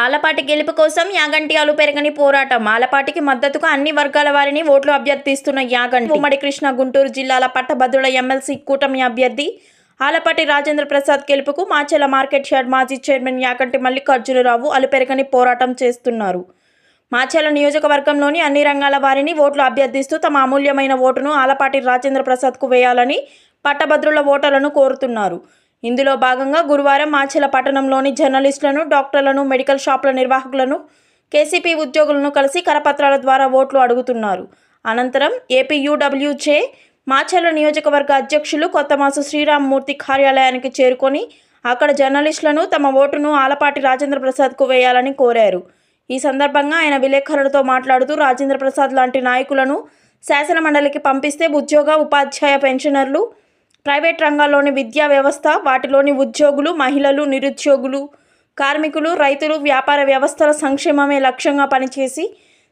ఆలపాటి గెలుపు కోసం యాగంటి అలుపెరగని పోరాటం. ఆలపాటికి మద్దతుగా అన్ని వర్గాల వారిని ఓట్లు అభ్యర్థిస్తున్న యాగంటి. ఉమ్మడి కృష్ణ గుంటూరు జిల్లాల పట్టభద్రుల ఎమ్మెల్సీ కూటమి అభ్యర్థి ఆలపాటి రాజేంద్ర ప్రసాద్ గెలుపుకు మాచెల మార్కెట్ యార్డ్ మాజీ చైర్మన్ యాగంటి మల్లికార్జునరావు అలుపెరగని పోరాటం చేస్తున్నారు. మాచెల నియోజకవర్గంలోని అన్ని రంగాల వారిని ఓట్లు అభ్యర్థిస్తూ తమ అమూల్యమైన ఓటును ఆలపాటి రాజేంద్ర ప్రసాద్కు వేయాలని పట్టభద్రుల ఓటర్లను కోరుతున్నారు. ఇందులో భాగంగా గురువారం మాచెల పట్టణంలోని జర్నలిస్టులను డాక్టర్లను మెడికల్ షాపుల నిర్వాహకులను కేసీపీ ఉద్యోగులను కలిసి కరపత్రాల ద్వారా ఓట్లు అడుగుతున్నారు. అనంతరం ఏపీయూడబ్ల్యూజే మాచెల నియోజకవర్గ అధ్యక్షులు కొత్తమాసు శ్రీరామ్మూర్తి కార్యాలయానికి చేరుకొని అక్కడ జర్నలిస్టులను తమ ఓటును ఆలపాటి రాజేంద్ర ప్రసాద్కు వేయాలని కోరారు. ఈ సందర్భంగా ఆయన విలేకరులతో మాట్లాడుతూ రాజేంద్ర ప్రసాద్ లాంటి నాయకులను శాసన మండలికి పంపిస్తే ఉద్యోగ ఉపాధ్యాయ పెన్షనర్లు ప్రైవేట్ రంగాల్లోని విద్యా వ్యవస్థ వాటిలోని ఉద్యోగులు మహిళలు నిరుద్యోగులు కార్మికులు రైతులు వ్యాపార వ్యవస్థల సంక్షేమమే లక్ష్యంగా పనిచేసి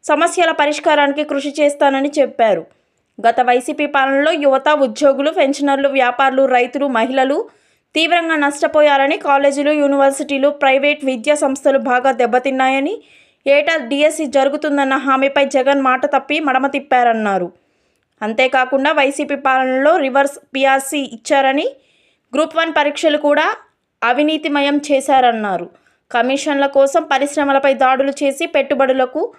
సమస్యల పరిష్కారానికి కృషి చేస్తానని చెప్పారు. గత వైసీపీ పాలనలో యువత ఉద్యోగులు పెన్షనర్లు వ్యాపారులు రైతులు మహిళలు తీవ్రంగా నష్టపోయారని కాలేజీలు యూనివర్సిటీలు ప్రైవేట్ విద్యా సంస్థలు బాగా దెబ్బతిన్నాయని ఏటా డిఎస్సి జరుగుతుందన్న హామీపై జగన్ మాట తప్పి మడమ తిప్పారన్నారు. అంతేకాకుండా వైసీపీ పాలనలో రివర్స్ పిఆర్సీ ఇచ్చారని గ్రూప్ వన్ పరీక్షలు కూడా అవినీతిమయం చేశారన్నారు. కమిషన్ల కోసం పరిశ్రమలపై దాడులు చేసి పెట్టుబడులకు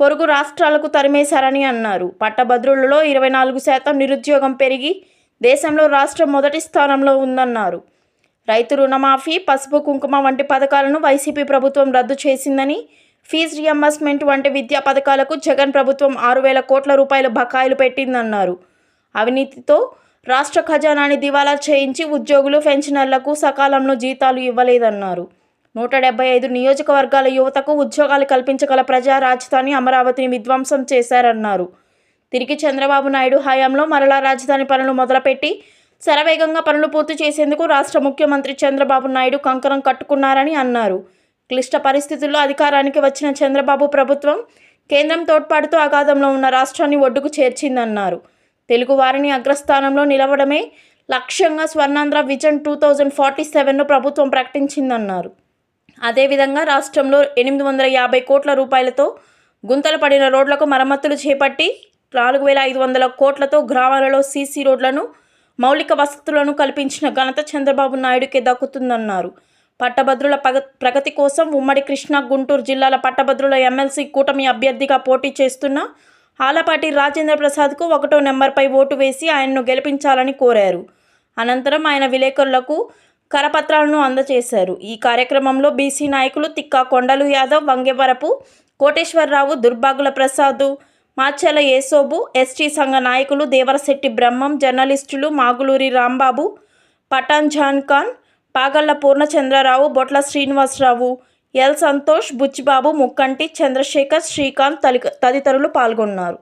పొరుగు రాష్ట్రాలకు తరిమేశారని అన్నారు. పట్టభద్రులలో ఇరవై నాలుగు శాతం నిరుద్యోగం పెరిగి దేశంలో రాష్ట్రం మొదటి స్థానంలో ఉందన్నారు. రైతు రుణమాఫీ పసుపు కుంకుమ వంటి పథకాలను వైసీపీ ప్రభుత్వం రద్దు చేసిందని ఫీజు రియంబర్స్మెంట్ వంటి విద్యా పథకాలకు జగన్ ప్రభుత్వం ఆరు వేల కోట్ల రూపాయల బకాయిలు పెట్టిందన్నారు. అవినీతితో రాష్ట్ర ఖజానాని దివాలా చేయించి ఉద్యోగులు పెన్షనర్లకు సకాలంలో జీతాలు ఇవ్వలేదన్నారు. నూట డెబ్బై ఐదు నియోజకవర్గాల యువతకు ఉద్యోగాలు కల్పించగల ప్రజా రాజధాని అమరావతిని విధ్వంసం చేశారన్నారు. తిరిగి చంద్రబాబు నాయుడు హయాంలో మరలా రాజధాని పనులు మొదలుపెట్టి శరవేగంగా పనులు పూర్తి చేసేందుకు రాష్ట్ర ముఖ్యమంత్రి చంద్రబాబు నాయుడు కంకణం కట్టుకున్నారని అన్నారు. క్లిష్ట పరిస్థితుల్లో అధికారానికి వచ్చిన చంద్రబాబు ప్రభుత్వం కేంద్రం తోడ్పాటుతో అగాధంలో ఉన్న రాష్ట్రాన్ని ఒడ్డుకు చేర్చిందన్నారు. తెలుగు వారిని అగ్రస్థానంలో నిలవడమే లక్ష్యంగా Swarnandhra vision two thousand forty సెవెన్ను ప్రభుత్వం ప్రకటించిందన్నారు. అదేవిధంగా రాష్ట్రంలో ఎనిమిది వందల యాభై కోట్ల రూపాయలతో గుంతలు పడిన రోడ్లకు మరమ్మతులు చేపట్టి నాలుగు వేల ఐదు వందల కోట్లతో గ్రామాలలో సీసీ రోడ్లను మౌలిక వసతులను కల్పించిన ఘనత చంద్రబాబు నాయుడుకే దక్కుతుందన్నారు. పట్టభద్రుల ప్రగతి కోసం ఉమ్మడి కృష్ణా గుంటూరు జిల్లాల పట్టభద్రుల ఎమ్మెల్సీ కూటమి అభ్యర్థిగా పోటీ చేస్తున్న ఆలపాటి రాజేంద్ర ప్రసాద్కు ఒకటో నెంబర్పై ఓటు వేసి ఆయన్ను గెలిపించాలని కోరారు. అనంతరం ఆయన విలేకరులకు కరపత్రాలను అందజేశారు. ఈ కార్యక్రమంలో బీసీ నాయకులు తిక్కా కొండలు యాదవ్ వంగేవరపు కోటేశ్వరరావు దుర్బాగుల ప్రసాద్ మాచెల యేసోబు ఎస్టీ సంఘ నాయకులు దేవరశెట్టి బ్రహ్మం జర్నలిస్టులు మాగులూరి రాంబాబు పఠాన్ జాన్ ఖాన్ పాగళ్ళ పూర్ణచంద్రరావు బొట్ల శ్రీనివాసరావు ఎల్ సంతోష్ బుచ్చిబాబు ముక్కంటి చంద్రశేఖర్ శ్రీకాంత్ తదితరులు పాల్గొన్నారు.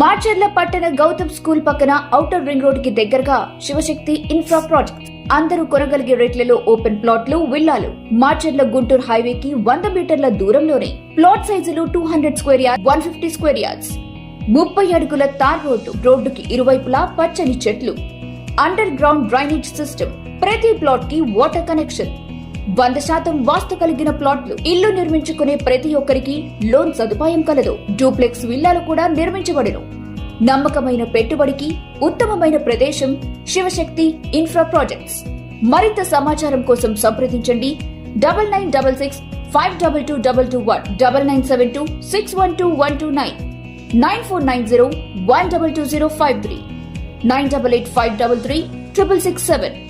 మార్చర్ల పట్టణ గౌతమ్ స్కూల్ పక్కన ఔటర్ రింగ్ రోడ్కి దగ్గరగా శివశక్తి ఇన్ఫ్రా ప్రాజెక్ట్. అందరూ కొనగలిగే రేట్లలో ఓపెన్ ప్లాట్లు విల్లాలు. మార్చర్ల గుంటూరు హైవేకి వంద మీటర్ల దూరంలోనే ప్లాట్ సైజులు two hundred square yard one fifty square yards. ముప్పై అడుగుల తార్ రోడ్డు రోడ్డుకి ఇరువైపులా పచ్చని చెట్లు. అండర్ గ్రౌండ్ డ్రైనేజ్ సిస్టమ్ ప్రతి ప్లాట్కి వాటర్ కనెక్షన్ వంద శాతం వాస్తు కలిగిన ప్లాట్లు ఇల్లు నిర్మించుకునే ప్రతి ఒక్కరికి లోన్ సదుపాయం కలదు. డూప్లెక్స్ విల్లాలు కూడా నిర్మించబడను. నమ్మకమైన పెట్టుబడికి ఉత్తమమైన ప్రదేశం శివశక్తి ఇన్ఫ్రా ప్రాజెక్ట్స్ మరింత సమాచారం కోసం సంప్రదించండి. Double nine double six five double two double two one double nine seven two six one two one two nine nine four nine zero one double two zero five three Nine double eight five double three triple six seven.